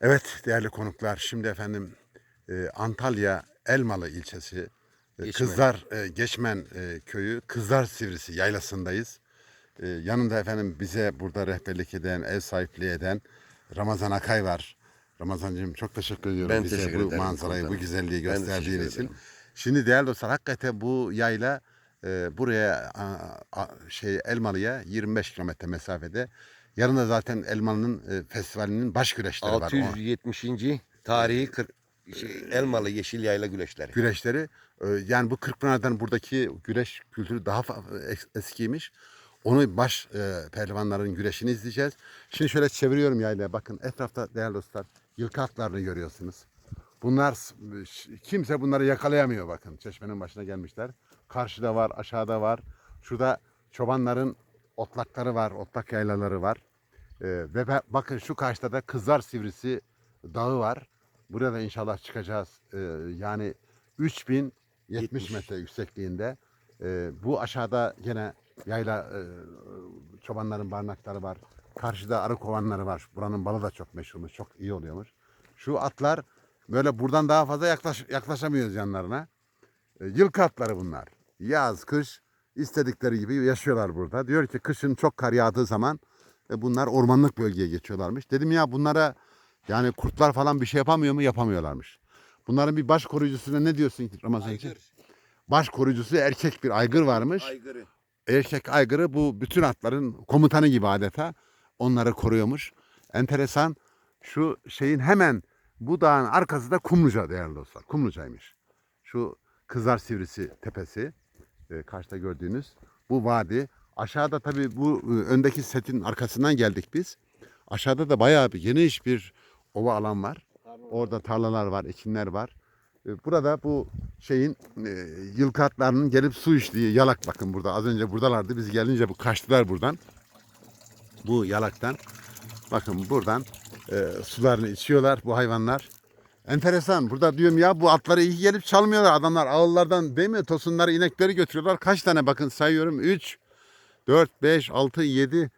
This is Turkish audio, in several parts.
Evet değerli konuklar şimdi efendim e, Antalya Elmalı ilçesi e, Geçmen. Kızlar e, Geçmen e, köyü Kızlar Sivrisi yaylasındayız. E, yanında efendim bize burada rehberlik eden, ev sahipliği eden Ramazan Akay var. Ramazancığım çok teşekkür ediyorum Ben bize teşekkür bu ederim manzarayı, bu güzelliği Ben de gösterdiğin teşekkür için. ederim. Şimdi değerli dostlar hakikaten bu yayla e, buraya a- a- şey Elmalı'ya 25 kilometre mesafede. Yanında zaten Elmalı'nın e, festivalinin baş güreşleri var. O- 670. tarihi 40 şey, Elmalı Yeşil Yayla güreşleri. güreşleri. e, Yani bu Kırkpınar'dan buradaki güreş kültürü daha eskiymiş. Onu baş e, pehlivanların güreşini izleyeceğiz. Şimdi şöyle çeviriyorum yaylaya. Bakın etrafta değerli dostlar yılkı atlarını görüyorsunuz. Bunlar kimse bunları yakalayamıyor bakın. Çeşmenin başına gelmişler. Karşıda var, aşağıda var. Şurada çobanların otlakları var, otlak yaylaları var. E, ve be- bakın şu karşıda da Kızlar Sivrisi dağı var. Buraya da inşallah çıkacağız. E, yani 3070 70. metre yüksekliğinde. E, bu aşağıda gene yayla e, çobanların barınakları var. Karşıda arı kovanları var. Buranın balı da çok meşhurmuş. Çok iyi oluyormuş. Şu atlar böyle buradan daha fazla yaklaş, yaklaşamıyoruz yanlarına. E, yılkı atları bunlar. Yaz, kış istedikleri gibi yaşıyorlar burada. Diyor ki kışın çok kar yağdığı zaman e, bunlar ormanlık bölgeye geçiyorlarmış. Dedim ya bunlara yani kurtlar falan bir şey yapamıyor mu? Yapamıyorlarmış. Bunların bir baş koruyucusuna ne diyorsun Ramazan için? Aygır. Baş koruyucusu erkek bir aygır varmış. Aygırı. Erkek aygırı bu bütün atların komutanı gibi adeta onları koruyormuş. Enteresan şu şeyin hemen bu dağın arkası da Kumluca değerli dostlar. Kumluca'ymış. Şu Kızlar Sivrisi tepesi e, karşıda gördüğünüz bu vadi. Aşağıda tabii bu e, öndeki setin arkasından geldik biz. Aşağıda da bayağı bir geniş bir ova alan var. Orada tarlalar var, ekinler var. E, Burada bu şeyin e, yılkı atlarının gelip su içtiği yalak bakın burada. Az önce buradalardı. Biz gelince bu kaçtılar buradan. Bu yalaktan. Bakın buradan e, sularını içiyorlar bu hayvanlar. Enteresan. Burada diyorum ya bu atları iyi gelip çalmıyorlar. Adamlar ağıllardan değil mi? Tosunları, inekleri götürüyorlar. Kaç tane bakın sayıyorum. 3, 4, 5, 6, 7,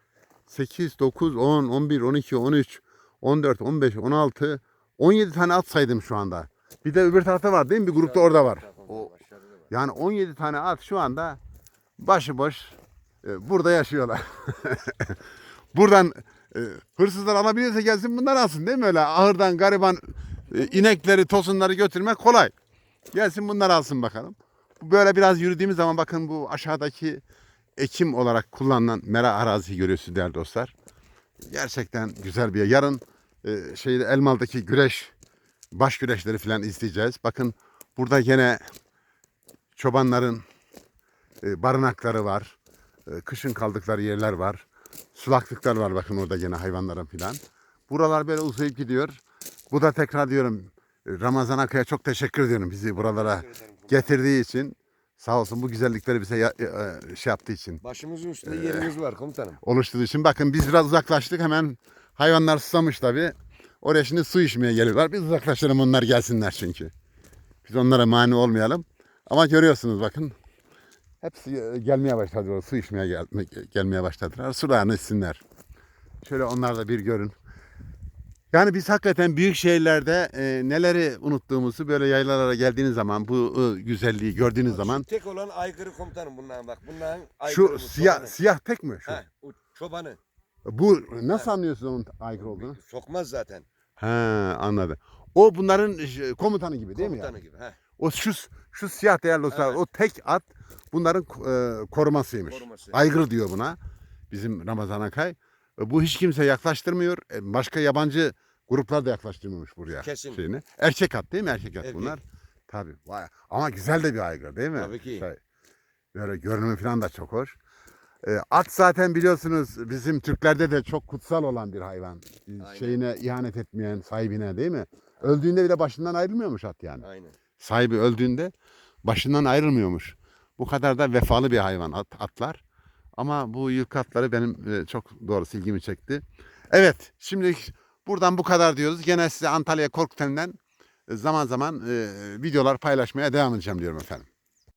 8, 9, 10, 11, 12, 13, 14, 15, 16, 17 tane at saydım şu anda. Bir de öbür tarafta var değil mi? Bir grupta orada var. O, yani 17 tane at şu anda başıboş e, burada yaşıyorlar. Buradan e, hırsızlar alabiliyorsa gelsin bunlar alsın değil mi öyle? Ahırdan gariban inekleri, tosunları götürmek kolay. Gelsin bunlar alsın bakalım. Böyle biraz yürüdüğümüz zaman bakın bu aşağıdaki ekim olarak kullanılan mera araziyi görüyorsunuz değerli dostlar. Gerçekten güzel bir yer. Yarın e, şeyde Elmalı'daki güreş, baş güreşleri falan izleyeceğiz. Bakın burada gene çobanların e, barınakları var. E, kışın kaldıkları yerler var. Sulaklıklar var bakın orada gene hayvanların filan. Buralar böyle uzayıp gidiyor. Bu da tekrar diyorum e, Ramazan Akay'a çok teşekkür ediyorum bizi buralara getirdiği için. Sağ olsun bu güzellikleri bize ya- e, şey yaptığı için, Başımızın üstünde yerimiz var komutanım. oluşturduğu için. Bakın biz biraz uzaklaştık hemen hayvanlar susamış tabii. Oraya şimdi su içmeye geliyorlar. Biz uzaklaşalım onlar gelsinler çünkü. Biz onlara mani olmayalım. Ama görüyorsunuz bakın. Hepsi e, gelmeye başladılar. Su içmeye gel- gelmeye başladılar. Sularını içsinler. Şöyle onlar da bir görün. Yani biz hakikaten büyük şehirlerde e, neleri unuttuğumuzu böyle yaylalara geldiğiniz zaman bu e, güzelliği gördüğünüz zaman Tek olan aygırı komutanım bunların bak. Bunların aygırı şu bu, siyah çobanı. siyah tek mi şu? Ha, o çobanı. Bu nasıl anlıyorsun onun aygır olduğunu? Sokmaz zaten. He anladım. O bunların e, komutanı gibi değil mi? Komutanı Yani? gibi. Ha, O şu şu siyah değerli dostlar Evet. o tek at bunların e, korumasıymış. Koruması. Aygır diyor buna bizim Ramazan Akay. E, Bu hiç kimse yaklaştırmıyor. E, Başka yabancı gruplar da yaklaştırmıyormuş buraya. Kesin. Şeyini. Erkek at değil mi? Erkek at Erkek. bunlar. Tabii. Vay. Ama güzel de bir aygır değil mi? Tabii ki. Şey, Böyle görünümü falan da çok hoş. E, at zaten biliyorsunuz bizim Türklerde de çok kutsal olan bir hayvan. Aynen. Şeyine ihanet etmeyen sahibine değil mi? Öldüğünde bile başından ayrılmıyormuş at yani Aynen. sahibi öldüğünde başından ayrılmıyormuş. Bu kadar da vefalı bir hayvan at, atlar. Ama bu yılkı atları benim e, çok doğrusu ilgimi çekti. Evet şimdi buradan bu kadar diyoruz. Gene size Antalya Korkuteli'nden e, zaman zaman e, videolar paylaşmaya devam edeceğim diyorum efendim.